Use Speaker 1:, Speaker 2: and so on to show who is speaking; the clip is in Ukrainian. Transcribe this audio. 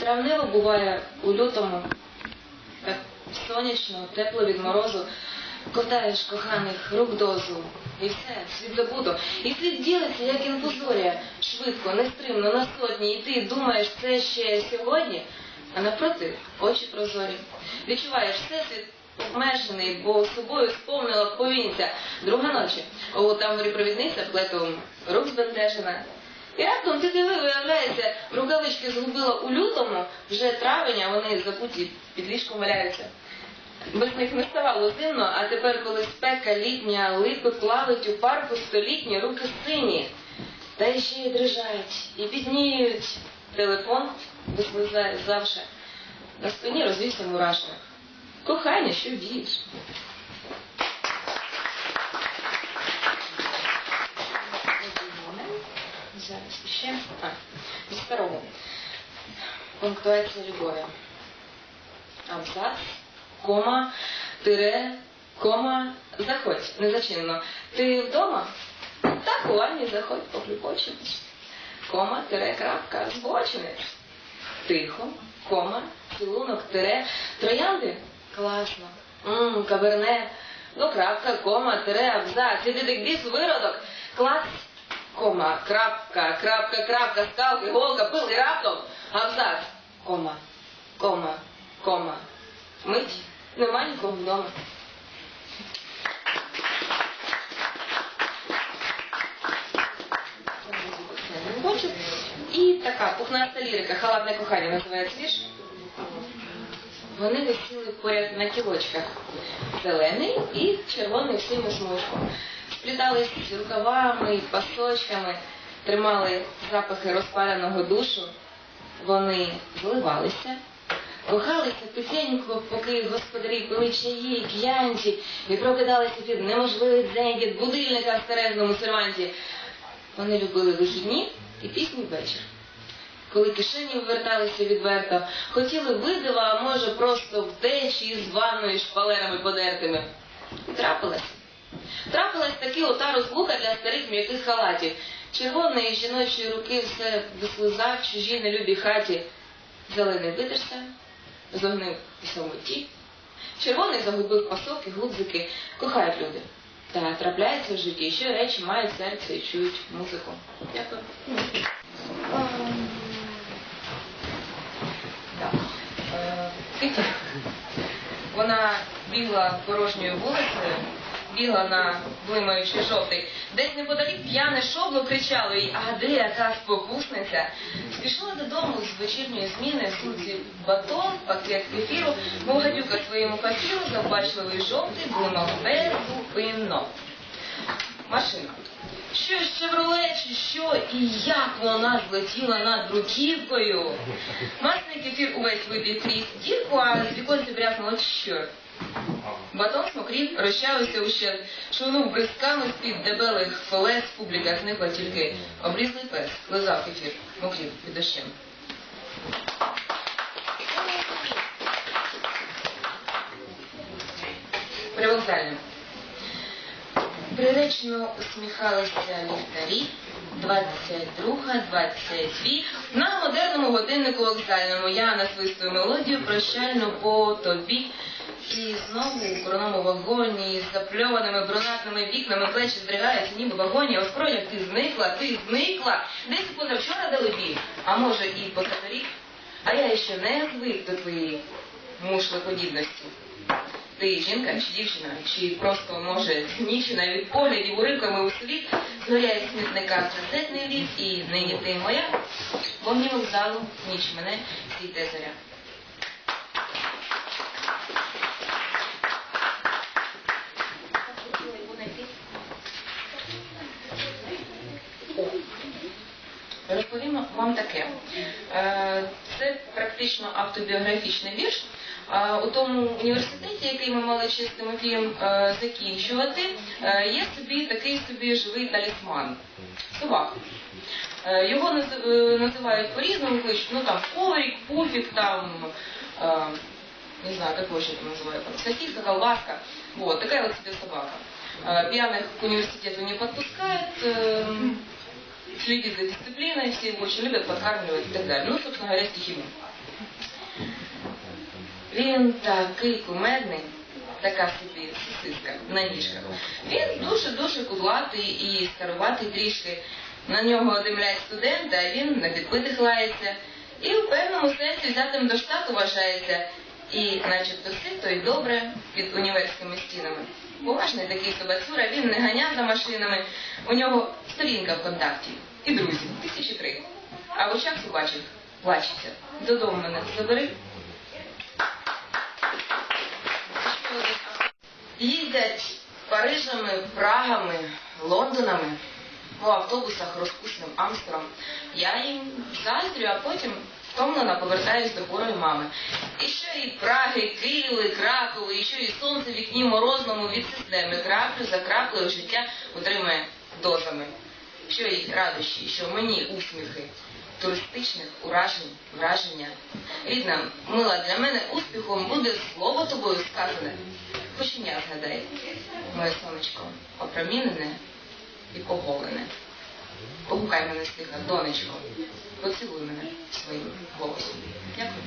Speaker 1: Травнево буває у лютому, так сонячно, тепло від морозу, ковтаєш коханих рук дозу, і все, світ забуто. І світ ділиться, як інфузорія, швидко, нестримно, на сотні, і ти думаєш, це ще сьогодні, а навпроти очі прозорі. Відчуваєш всесвіт обмежений, бо собою сповнила повінця. Друга ночі, у тамбурі провідниця плетом рук збентежена. І раптом ти диви, виявляється, рукавички згубила у лютому, вже травень, а вони забуті під ліжком валяються. Без них не ставало зимно, а тепер, коли спека літня, липи плавають у парку столітні, руки сині. Та ще й дрижають, і підніють. Телефон вислизає завше. На спині розвівся мурашник. Кохання, що вдієш? Зараз ще. А, зі старого. Пунктуація любові. Абзац, кома, тире, кома, заходь, незачинно. Ти вдома? Так, у заходь, поклюпочемо. Кома, тире, крапка, збочини. Тихо, кома, цілунок, тире, троянди? Класно. Мм, каберне. Ну, крапка, кома, тире, абзац. Іди так біс, виродок. Клац, кома, крапка, крапка, крапка, скалки, голка, пил і раптом. Абзац, кома, кома, кома. Мить, нема нікого вдома. І така пухнаста лірика, халатне кохання називається вірш. Вони висіли поряд на кілочках. Зелений і червоний всіми смужком. Сплітались з рукавами пасочками, тримали запахи розпаленого душу. Вони зливалися, кохалися тихенько, поки господарі пили чаї, к'янті і прокидалися під неможливий дзенькіт будильника в старезному серванті. Вони любили вихідні і пісній вечір. Коли кишені вверталися відверто, хотіли видива, а може просто втечі із ванною шпалерами подертими. І трапилось. Трапилась таки ота розлука для старих м'яких халатів. Червоної жіночої руки все вислизав чужій нелюбій хаті. Зелений витерся, зогнив у самоті. Червоний загубив пасок і гудзики. Кохають люди. Та трапляється в житті, що речі мають серце і чують музику. Дякую. Так. Е, Вона бігла порожньою вулицею, бігла на блимаючий жовтий. Десь неподалік п'яне шобло кричало їй, а де яка спокусниця? Спішла додому з вечірньої зміни в суці батон, пакет кефіру, мов гадюка своєму папіру, завбачливий жовтий блимав безупинно. Машина. Що Шевроле, чи що, і як вона злетіла над бруківкою. Масний кефір увесь вибіг крізь дірку, а з віконця брякнуло чорт. Батон смокрів, розчавився ущент, шунув бризками з-під дебелих колес, публіка зникла тільки обрізлий пес, лизав кефір, мокрів під дощем. Привокзальне. Приречно усміхалися ліхтарі, 22, 22. На модерному годиннику вокзальному я насвистую мелодію прощально по тобі. І знову у короному вагоні з запльованими брунатними вікнами плечі здригаються, ніби вагоні, озброєння ти зникла, ти зникла. Десь позавчора дали бій, а може і позаторік. А я ще не звик до твоєї мушлеподібності. Ти жінка чи дівчина, чи просто, може, знічена від поглядів уривками у світ, згоряє смітника трансетний ліс, і нині ти моя, вогні вокзалу, ніч мене, світе зоря. Розповім вам таке. Е, Це практично автобіографічний вірш. Е, У тому університеті, який ми мали честь з Тимофієм е, закінчувати, е, є собі такий собі живий талісман. Собака. Е, Його наз- е, називають по-різному, кличуть, ну там коврик, пуфік, там, е, не знаю, как его еще это называют, там, сосиска, колбаска. Вот, такая вот себе собака. Э, Пьяных к университету не подпускают, э, следит за дисциплиной, все его очень любят, подкармливают и так далее. Ну, собственно говоря, стихи. Він такий кумедний, така собі сосиска на ніжках. Він дуже-дуже кудлатий і старуватий трішки. На нього димлять студенти, а він на підпитих лається. І в певному сенсі взятим до штату вважається. І начебто сито і добре під універськими стінами. Поважний такий собацюра, він не ганяв за машинами. У нього сторінка ВКонтакті. І друзі, тисячі три. А в очах побачив, плачеться. Додому мене забери. Їздять Парижами, Прагами, Лондонами в автобусах розпусним Амстером. Я їм заздрю, а потім втомлена повертаюсь до хворої мами. І ще і Праги, Києви, Кракови, і ще і сонце в вікні морозному від системи краплю за краплею життя отримує дозами. Що й радощі, що мені усміхи туристичних уражень, враження. Рідна, мила для мене успіхом буде слово тобою сказане. Кошеня згадай, моє сонечко, опромінене і поголене. Погукай мене стиха, донечко, поцілуй мене своїм голосом. Дякую.